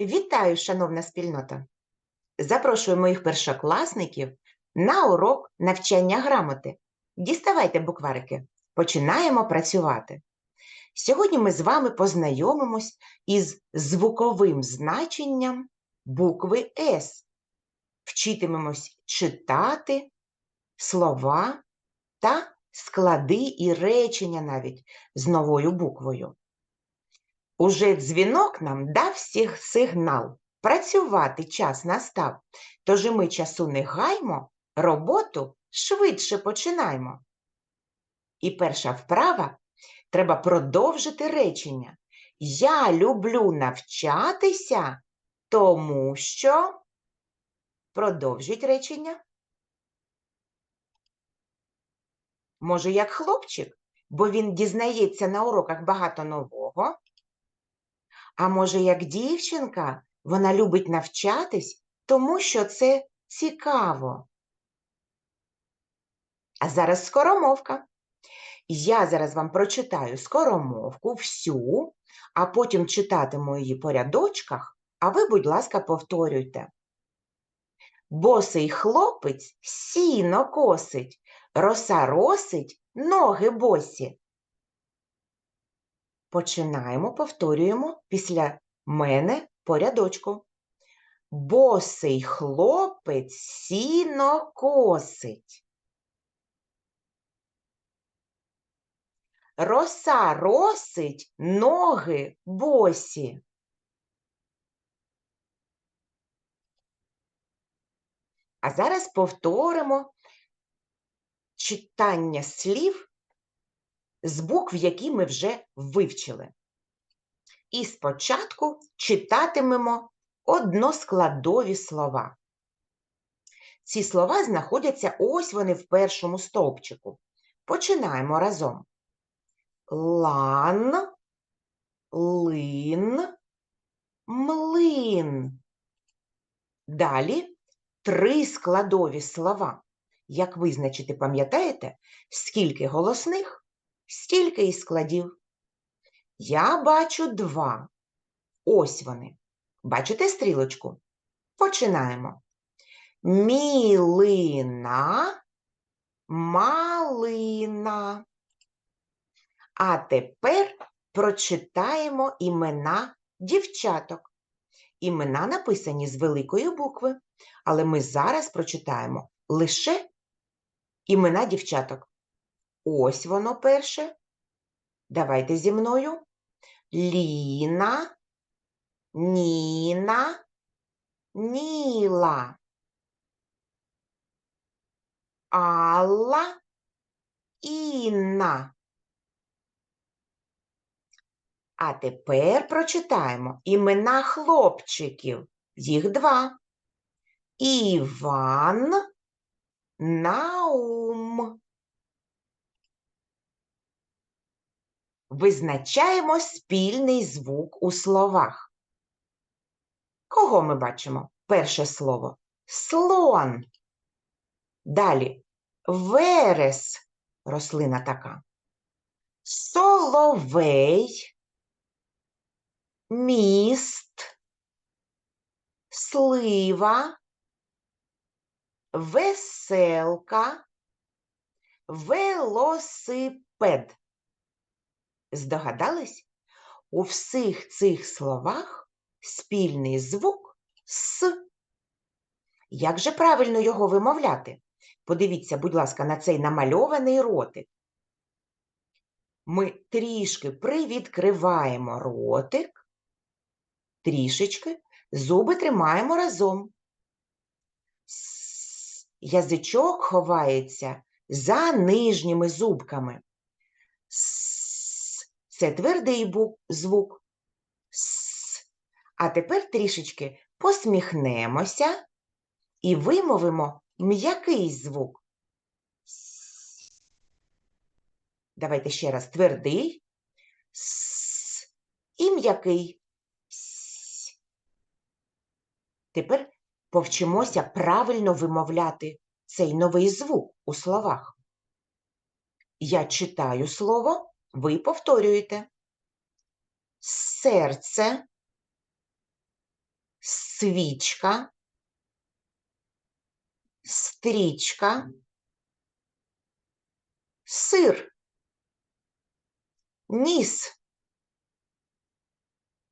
Вітаю, шановна спільнота! Запрошую моїх першокласників на урок навчання грамоти. Діставайте букварики, починаємо працювати. Сьогодні ми з вами познайомимось із звуковим значенням букви С. Вчитимемось читати слова та склади і речення навіть з новою буквою. Уже дзвінок нам дав всіх сигнал. Працювати час настав. Тож і ми часу не гаймо, роботу швидше починаймо. І перша вправа треба продовжити речення. Я люблю навчатися, тому що продовжіть речення. Може, як хлопчик, бо він дізнається на уроках багато нового. А може, як дівчинка, вона любить навчатись, тому що це цікаво. А зараз скоромовка. Я зараз вам прочитаю скоромовку всю, а потім читатиму її по рядочках, а ви, будь ласка, повторюйте. Босий хлопець сіно косить, роса росить, ноги босі. Починаємо, повторюємо після мене по рядочку. Босий хлопець сіно косить. Роса росить, ноги босі. А зараз повторимо читання слів з букв, які ми вже вивчили. І спочатку читатимемо односкладові слова. Ці слова знаходяться ось вони в першому стовпчику. Починаємо разом. Лан, лин, млин. Далі три складові слова. Як визначити, пам'ятаєте, скільки голосних, стільки і складів. Я бачу два. Ось вони. Бачите стрілочку? Починаємо. Мілина, малина. А тепер прочитаємо імена дівчаток. Імена написані з великої букви, але ми зараз прочитаємо лише імена дівчаток. Ось воно перше. Давайте зі мною. Ліна, Ніна, Ніла. Алла, Інна. А тепер прочитаємо імена хлопчиків. Їх два. Іван, Наум. Визначаємо спільний звук у словах. Кого ми бачимо? Перше слово слон. Далі верес, рослина така. Соловей, міст, слива, веселка, велосипед. Здогадались? У всіх цих словах спільний звук С. Як же правильно його вимовляти? Подивіться, будь ласка, на цей намальований ротик. Ми трішки привідкриваємо ротик, трішечки, зуби тримаємо разом. Язичок ховається за нижніми зубками. Це твердий звук. С. А тепер трішечки посміхнемося і вимовимо м'який звук. Давайте ще раз твердий С. і м'який. С. Тепер повчимося правильно вимовляти цей новий звук у словах. Я читаю слово, ви повторюєте. Серце, свічка, стрічка, сир, ніс,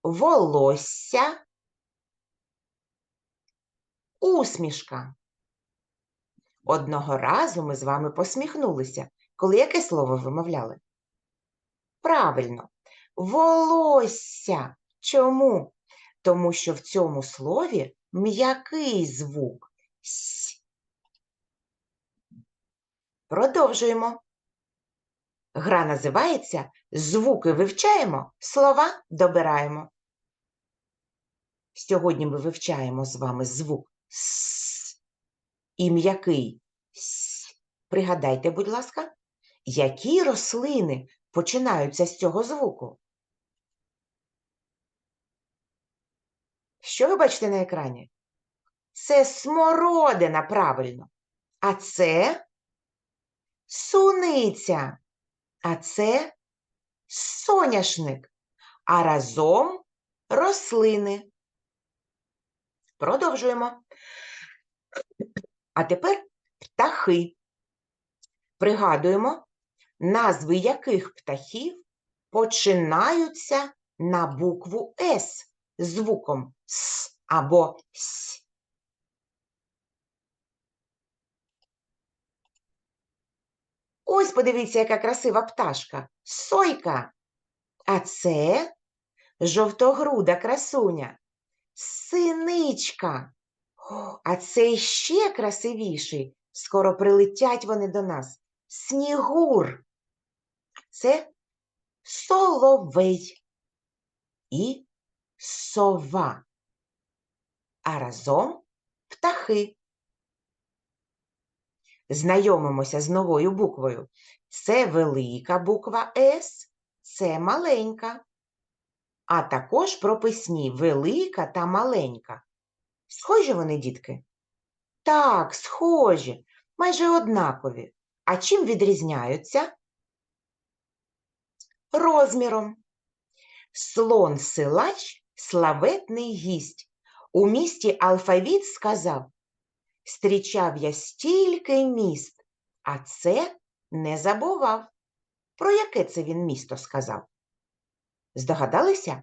волосся, усмішка. Одного разу ми з вами посміхнулися, коли яке слово вимовляли? Правильно, волосся. Чому? Тому що в цьому слові м'який звук С. Продовжуємо. Гра називається Звуки вивчаємо, слова добираємо. Сьогодні ми вивчаємо з вами звук С і м'який С. Пригадайте, будь ласка, які рослини починаються з цього звуку? Що ви бачите на екрані? Це смородина, правильно. А це суниця. А це соняшник. А разом рослини. Продовжуємо. А тепер птахи. Пригадуємо, назви яких птахів починаються на букву С звуком С або С. Ось подивіться, яка красива пташка. Сойка. А це жовтогруда красуня. Синичка. А це ще красивіший. Скоро прилетять вони до нас. Снігур. Це соловей і сова. А разом птахи. Знайомимося з новою буквою. Це велика буква С, це маленька. А також прописні велика та маленька. Схожі вони, дітки? Так, схожі, майже однакові. А чим відрізняються? Розміром. Слон силач славетний гість. У місті алфавіт сказав Стрічав я стільки міст, а це не забував. Про яке це він місто сказав? Здогадалися?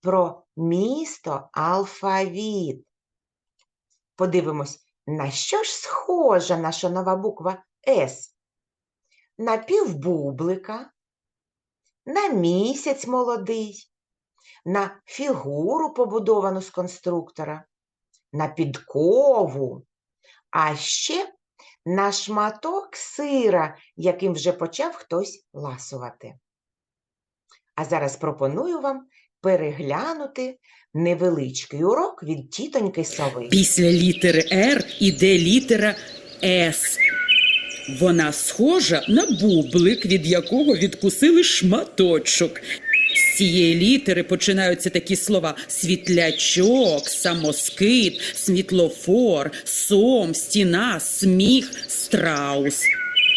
Про місто алфавіт. Подивимось, на що ж схожа наша нова буква С? На півбублика, на місяць молодий, на фігуру, побудовану з конструктора, на підкову, а ще на шматок сира, яким вже почав хтось ласувати. А зараз пропоную вам переглянути невеличкий урок від тітоньки сови. Після літери Р іде літера С. Вона схожа на бублик, від якого відкусили шматочок. З цієї літери починаються такі слова: світлячок, самоскид, світлофор, сом, стіна, сміх, страус.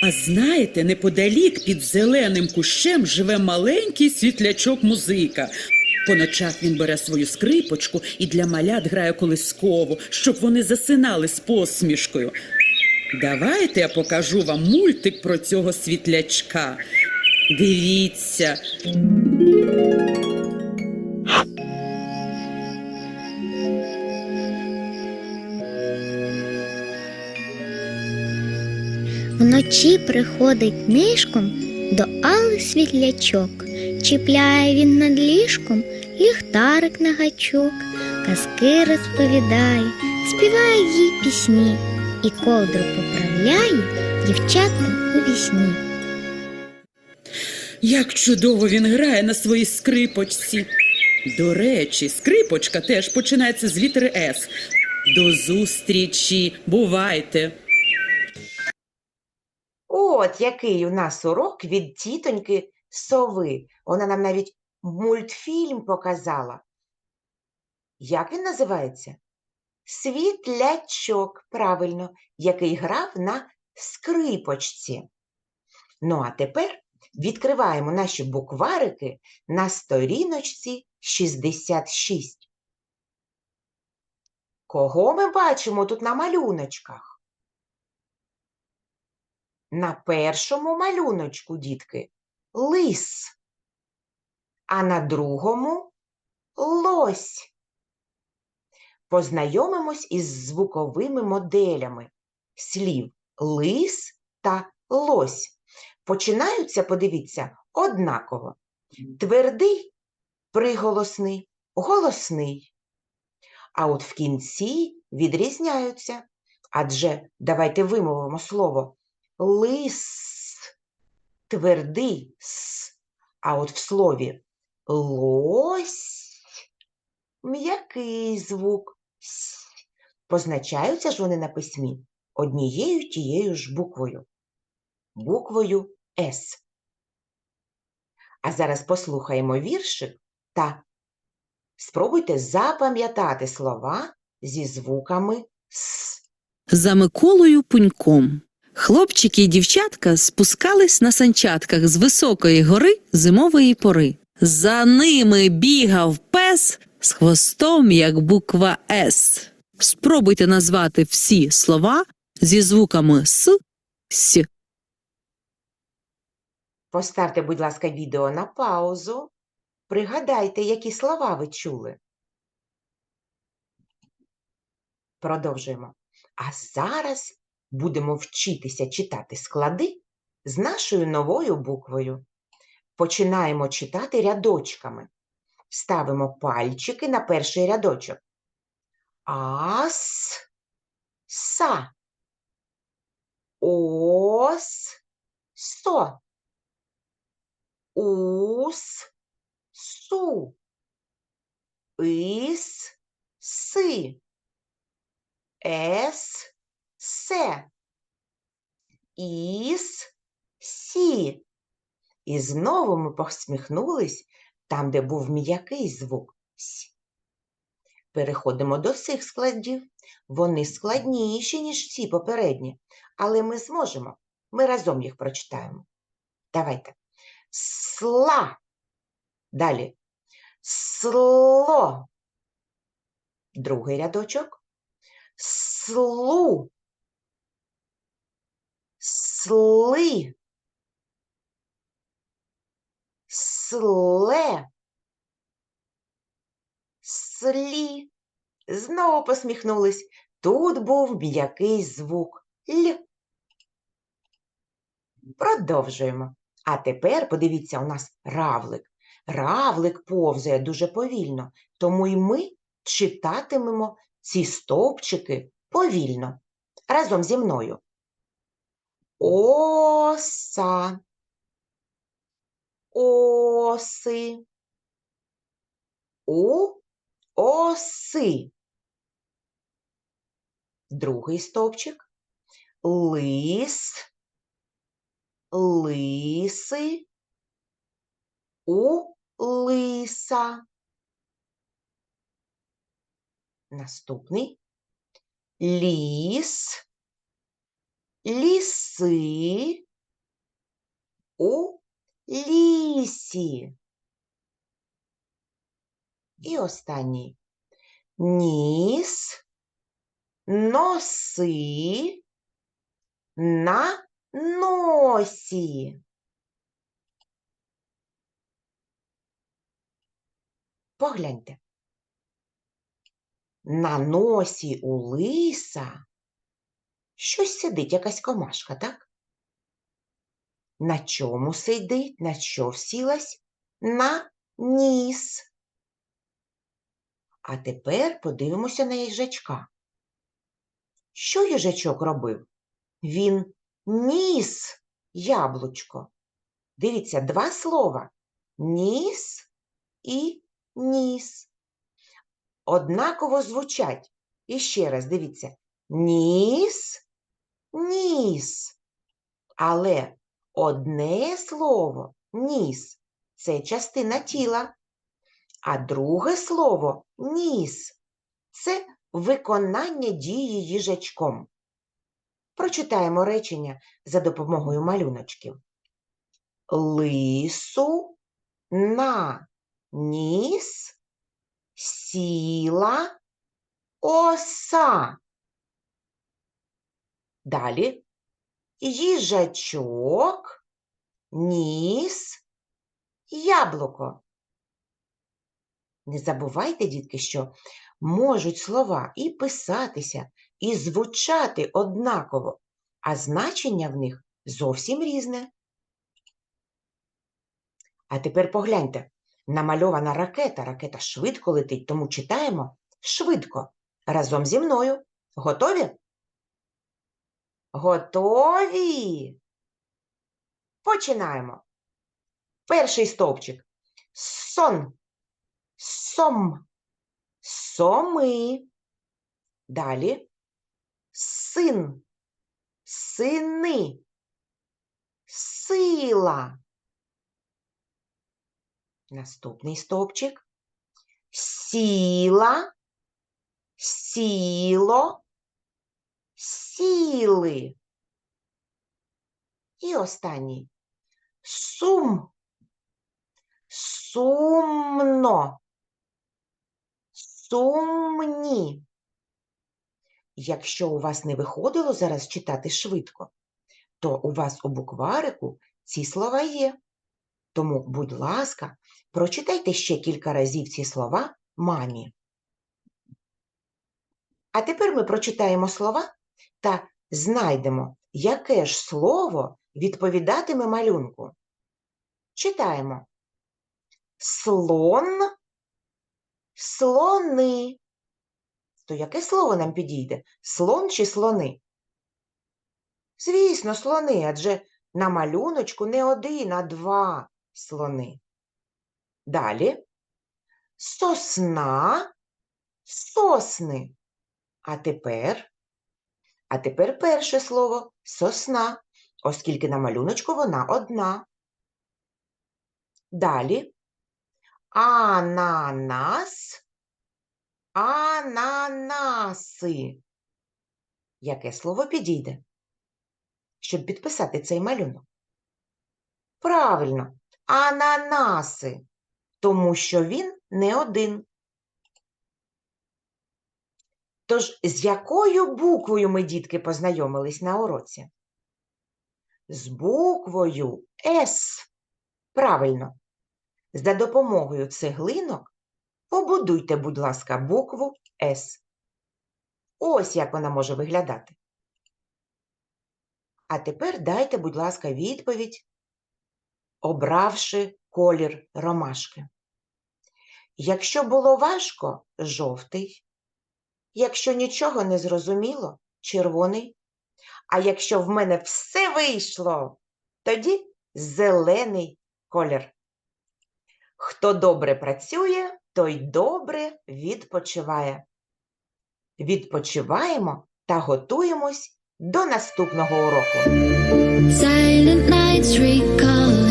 А знаєте, неподалік під зеленим кущем живе маленький світлячок музика. По ночах він бере свою скрипочку і для малят грає колискову, щоб вони засинали з посмішкою. Давайте я покажу вам мультик про цього світлячка. Дивіться. Вночі приходить нишком до Алли світлячок. Чіпляє він над ліжком ліхтарик на гачок, казки розповідає, співає їй пісні і ковдру поправляє дівчаткам у вісні. Як чудово він грає на своїй скрипочці. До речі, скрипочка теж починається з літери С. До зустрічі, бувайте. От який у нас урок від тітоньки сови. Вона нам навіть мультфільм показала. Як він називається? Світлячок, правильно, який грав на скрипочці. Ну, а тепер відкриваємо наші букварики на сторіночці 66. Кого ми бачимо тут на малюночках? На першому малюночку, дітки, лис, а на другому лось. Познайомимось із звуковими моделями слів лис та лось. Починаються, подивіться, однаково. Твердий приголосний, голосний. А от в кінці відрізняються. Адже давайте вимовимо слово лис, твердий с. А от в слові лось м'який звук Позначаються ж вони на письмі однією тією ж буквою, буквою С. А зараз послухаємо віршик та спробуйте запам'ятати слова зі звуками С. За Миколою Пуньком. Хлопчики і дівчатка спускались на санчатках з високої гори зимової пори. За ними бігав пес з хвостом, як буква С. Спробуйте назвати всі слова зі звуками С, С. Поставте, будь ласка, відео на паузу. Пригадайте, які слова ви чули. Продовжуємо. А зараз будемо вчитися читати склади з нашою новою буквою. Починаємо читати рядочками. Ставимо пальчики на перший рядочок. Ас, са, ос, со, ус, су, ис, си, ес, се, іс, сі. І знову ми посміхнулись там, де був м'який звук С. Переходимо до цих складів. Вони складніші, ніж ці попередні, але ми зможемо. Ми разом їх прочитаємо. Давайте. Сла. Далі. Сло. Другий рядочок. Слу. Сли. Сле. Слі. Знову посміхнулись. Тут був м'який звук Л. Продовжуємо. А тепер подивіться, у нас равлик. Равлик повзає дуже повільно, тому й ми читатимемо ці стовпчики повільно. Разом зі мною. Оса. Оси. У оси. Другий стовпчик. Лис. Лиси. У лиса. Наступний. Ліс. Ліси. У лісі. І останній. Ніс. Носи. На носі. Погляньте. На носі у лиса щось сидить, якась комашка, так? На чому сидить, на що сілась? На ніс. А тепер подивимося на їжачка. Що їжачок робив? Він ніс яблучко. Дивіться, два слова. Ніс і ніс. Однаково звучать. І ще раз дивіться. Ніс, ніс. Але одне слово ніс це частина тіла, а друге слово ніс це виконання дії їжачком. Прочитаємо речення за допомогою малюночків. Лису на ніс сіла оса. Далі їжачок, ніс, яблуко. Не забувайте, дітки, що можуть слова і писатися, і звучати однаково, а значення в них зовсім різне. А тепер погляньте, намальована ракета. Ракета швидко летить, тому читаємо швидко. Разом зі мною. Готові? Готові. Починаємо. Перший стовпчик. Сон. Сом. Соми. Далі. Син. Сини. Сила. Наступний стовпчик. Сіла. Сіло. Сіли. І останній. Сум. Сумно. Сумні. Якщо у вас не виходило зараз читати швидко, то у вас у букварику ці слова є. Тому, будь ласка, прочитайте ще кілька разів ці слова мамі. А тепер ми прочитаємо слова та знайдемо, яке ж слово відповідатиме малюнку. Читаємо. Слон, слони. То яке слово нам підійде? Слон чи слони? Звісно, слони, адже на малюночку не один, а два слони. Далі. Сосна, сосни. А тепер, а тепер перше слово сосна, оскільки на малюночку вона одна. Далі. Ананас, ананаси. Яке слово підійде, щоб підписати цей малюнок? Правильно, ананаси, тому що він не один. Тож, з якою буквою ми, дітки, познайомились на уроці? З буквою С. Правильно. За допомогою цеглинок побудуйте, будь ласка, букву С. Ось як вона може виглядати. А тепер дайте, будь ласка, відповідь, обравши колір ромашки. Якщо було важко жовтий, якщо нічого не зрозуміло червоний, а якщо в мене все вийшло, тоді зелений колір. Хто добре працює, той добре відпочиває. Відпочиваємо та готуємось до наступного уроку. Silent nights recalling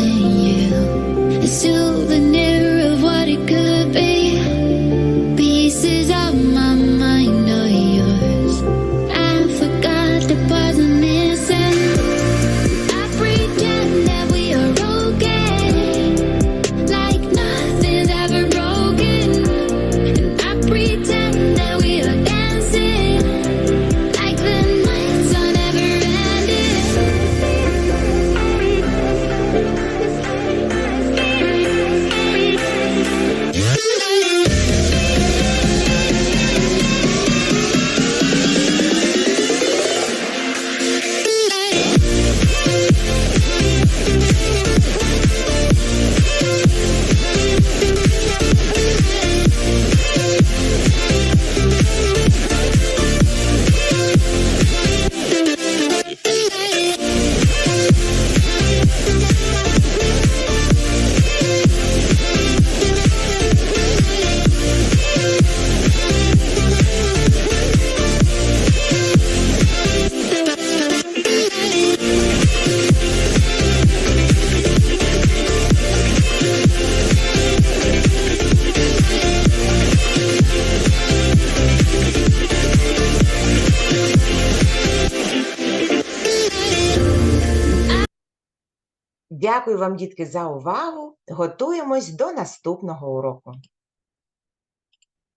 Дякую вам, дітки, за увагу. Готуємось до наступного уроку.